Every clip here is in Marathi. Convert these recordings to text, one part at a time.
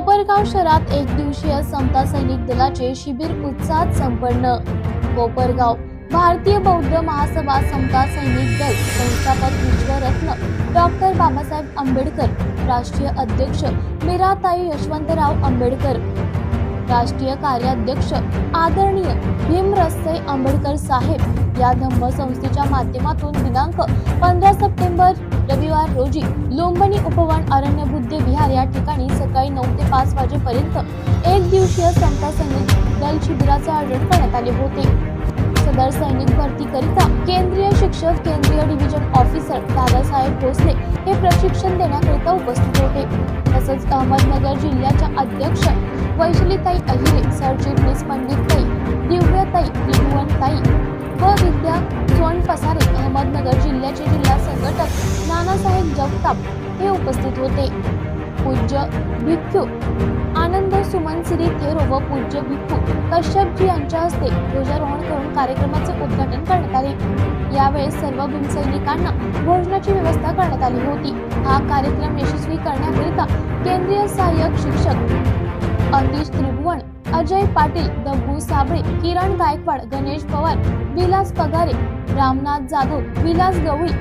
कोपरगाव शहरात एक दिवसीय समता सैनिक दलाचे शिबिर उत्साहात संपन्न. कोपरगाव भारतीय बौद्ध महासभा समता सैनिक दल संस्थापक विश्वरत्न डॉक्टर बाबासाहेब आंबेडकर राष्ट्रीय अध्यक्ष मीराताई यशवंतराव आंबेडकर राष्ट्रीय कार्याध्यक्ष आदरणीय भीमरस्ते आंबेडकर साहेब या धम्म संस्थेच्या माध्यमातून दिनांक पंधरा सप्टेंबर रविवार रोजी लोंबणी उपवन अरण्य बुद्ध विहार या ठिकाणी सकाळी नऊ ते पाच वाजेपर्यंत एक दिवसीय संत संगीत दल शिबिराचे आयोजन करण्यात आले होते. सदर सैनिक भरतीकरिता केंद्रीय शिक्षक केंद्रीय डिव्हिजन ऑफिसर दादासाहेब भोसले हे प्रशिक्षण देण्याकरिता उपस्थित होते. तसंच अहमदनगर जिल्ह्याच्या अध्यक्ष वैशलीताई अहिरे सरचिटणीस पंडितताई दिव्यताई त्रिभुवनताई व विद्या सोन पसारे अहमदनगर जिल्ह्याचे जिल्हा संघटक नानासाहेब जगताप हे उपस्थित होते. पूज्य भिक्खू आनंद सुमन सिरी थेरो व पूज्य भिक्खू कश्यपजी यांच्या हस्ते ध्वजारोहण करून कार्यक्रमाचे उद्घाटन करण्यात आले. यावेळेस सर्व भीमसैनिकांना भोजनाची व्यवस्था करण्यात आली होती. हा कार्यक्रम यशस्वी करण्याकरिता केंद्रीय सहाय्यक शिक्षक अतिश त्रिभुवन अजय पाटील दब्बू साबळे किरण गायकवाड गणेश पवार विलास पगारे रामनाथ जाधव विलास गवळी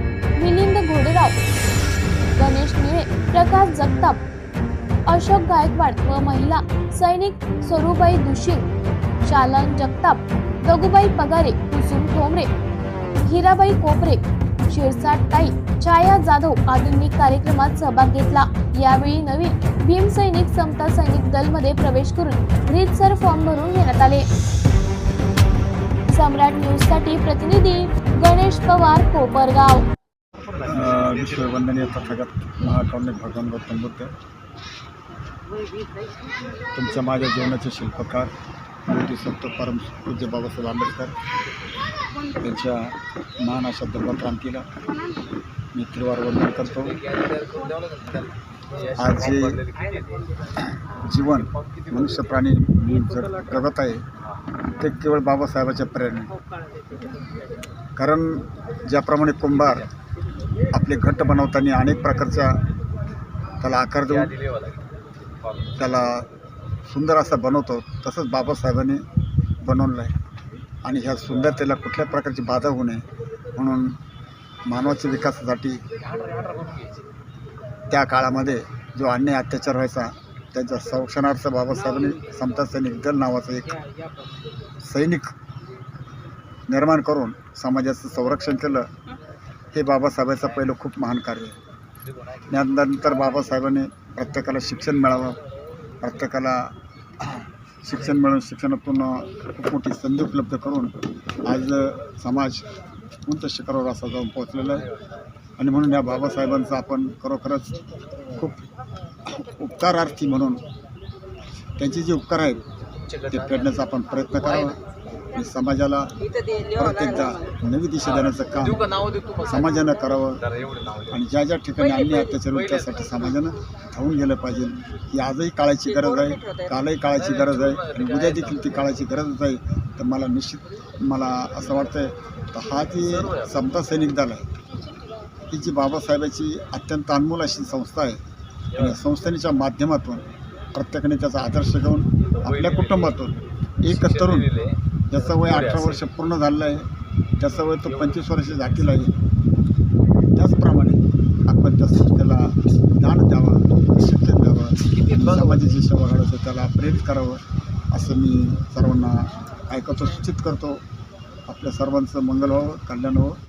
मिलिंद घोडेराव गणेश निळे प्रकाश जगताप अशोक गायकवाड व महिला सैनिक स्वरूबाई दुशीर शालन जगताप रघुबाई पगारे कुसुम ठोंबरे हिराबाई कोपरे शिरसाट ताई छाया जाधव आदींनी कार्यक्रमात सहभाग घेतला. यावेळी नवीन भीम सैनिक समता सैनिक दलमध्ये प्रवेश करून रीतसर फॉर्म भरून घेण्यात आले. सम्राट न्यूजसाठी प्रतिनिधी गणेश पवार कोपरगाव. विश्ववंदनीय तथागत महाकारुण्य भगवान गौतम बुद्ध. तुमच्या माझ्या जीवनाचे शिल्पकार बोधिसत्व परम पूज्य बाबासाहेब आंबेडकर यांच्या महान अशा धर्मक्रांतीला मी त्रिवार वंदन करतो. आज जे जीवन मनुष्य प्राणी जर जगत आहे ते केवळ बाबासाहेबाच्या प्रेरणे कारण ज्याप्रमाणे कुंभार आपले घट्ट बनवताना अनेक प्रकारचा त्याला आकार देऊन त्याला सुंदर असा बनवतो. तसंच बाबासाहेबांनी बनवलं आहे. आणि ह्या सुंदरतेला कुठल्या प्रकारची बाधा होऊ नये म्हणून मानवाच्या विकासासाठी त्या काळामध्ये जो अन्याय अत्याचार व्हायचा त्याच्या संरक्षणार्थ बाबासाहेबांनी समता सैनिक दल नावाचं एक सैनिक निर्माण करून समाजाचं संरक्षण केलं. हे बाबासाहेबांचं पहिलं खूप महान कार्य आहे. ज्ञानंतर बाबासाहेबांनी प्रत्येकाला शिक्षण मिळावं. प्रत्येकाला शिक्षण मिळून शिक्षणातून खूप मोठी संधी उपलब्ध करून आज समाज उंच शिखरावर असा जाऊन पोहोचलेला आहे. आणि म्हणून या बाबासाहेबांचा आपण खरोखरच खूप उपकारार्थी म्हणून त्यांचे जे उपकार आहेत ते फेडण्याचा आपण प्रयत्न करावा. आणि समाजाला परत एकदा नवी दिशा देण्याचं काम समाजानं करावं. आणि ज्या ज्या ठिकाणी अन्य अत्याचार त्यासाठी समाजानं धावून गेलं पाहिजे ही आजही काळाची गरज आहे कालही काळाची गरज आहे आणि उद्या देखील ती काळाची गरजच आहे तर मला निश्चित मला असं वाटतंय तर हा जी समता सैनिक दल आहे ही जी बाबासाहेबाची अत्यंत अनमोल अशी संस्था आहे आणि या संस्थेच्या माध्यमातून प्रत्येकाने त्याचा आदर्श घेऊन आपल्या कुटुंबातून एकच तरुण ज्याचं वय अठरा वर्ष पूर्ण झालेलं आहे त्याचं वय तो पंचवीस वर्ष झालेलं आहे. त्याचप्रमाणे आपण त्या संस्थेला दान द्यावं शिक्षण द्यावं समाजाची सेवा घडवतो त्याला प्रेरित करावं असं मी सर्वांना ऐकतो सूचित करतो. आपल्या सर्वांचं मंगल व्हावं कल्याण व्हावं.